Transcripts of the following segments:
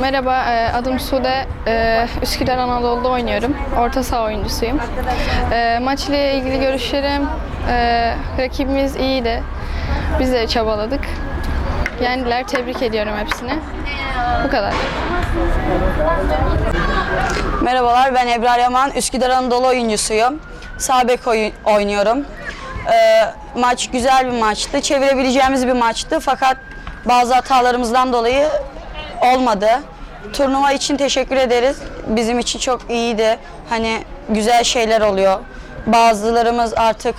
Merhaba, e, adım Sude. E, Üsküdar Anadolu'da oynuyorum. Orta saha oyuncusuyum. E, Maç ile ilgili görüşlerim, rakibimiz iyiydi. Biz de çabaladık. Yendiler, tebrik ediyorum hepsini. Bu kadar. Merhabalar ben Ebrar Yaman. Üsküdar Anadolu oyuncusuyum. Sağ bek oy- oynuyorum. Maç güzel bir maçtı. Çevirebileceğimiz bir maçtı fakat bazı hatalarımızdan dolayı olmadı. Turnuva için teşekkür ederiz. Bizim için çok iyiydi. Hani güzel şeyler oluyor. Bazılarımız artık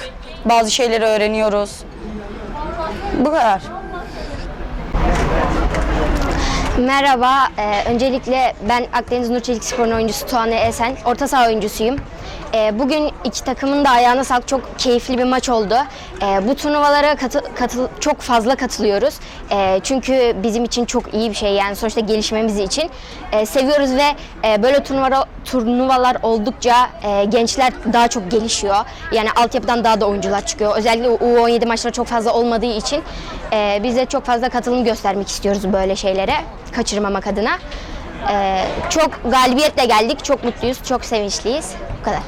bazı şeyleri öğreniyoruz. Bu kadar. Merhaba, ee, öncelikle ben Akdeniz Nur Çelik Spor'un oyuncusu Tuğane Esen, orta saha oyuncusuyum. Ee, bugün iki takımın da ayağına sağlık çok keyifli bir maç oldu. Ee, bu turnuvalara katı- katıl- çok fazla katılıyoruz. Ee, çünkü bizim için çok iyi bir şey yani sonuçta gelişmemiz için. Ee, seviyoruz ve e, böyle turnuvalar, turnuvalar oldukça e, gençler daha çok gelişiyor. Yani altyapıdan daha da oyuncular çıkıyor. Özellikle U17 maçları çok fazla olmadığı için e, biz de çok fazla katılım göstermek istiyoruz böyle şeylere kaçırmamak adına. Ee, çok galibiyetle geldik. Çok mutluyuz. Çok sevinçliyiz. Bu kadar.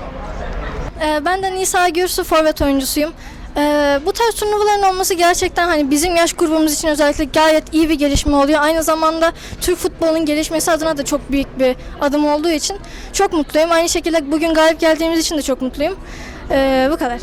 Ee, Ben de Nisa Gürsu forvet oyuncusuyum. Ee, bu tarz turnuvaların olması gerçekten hani bizim yaş grubumuz için özellikle gayet iyi bir gelişme oluyor. Aynı zamanda Türk futbolunun gelişmesi adına da çok büyük bir adım olduğu için çok mutluyum. Aynı şekilde bugün galip geldiğimiz için de çok mutluyum. Ee, bu kadar.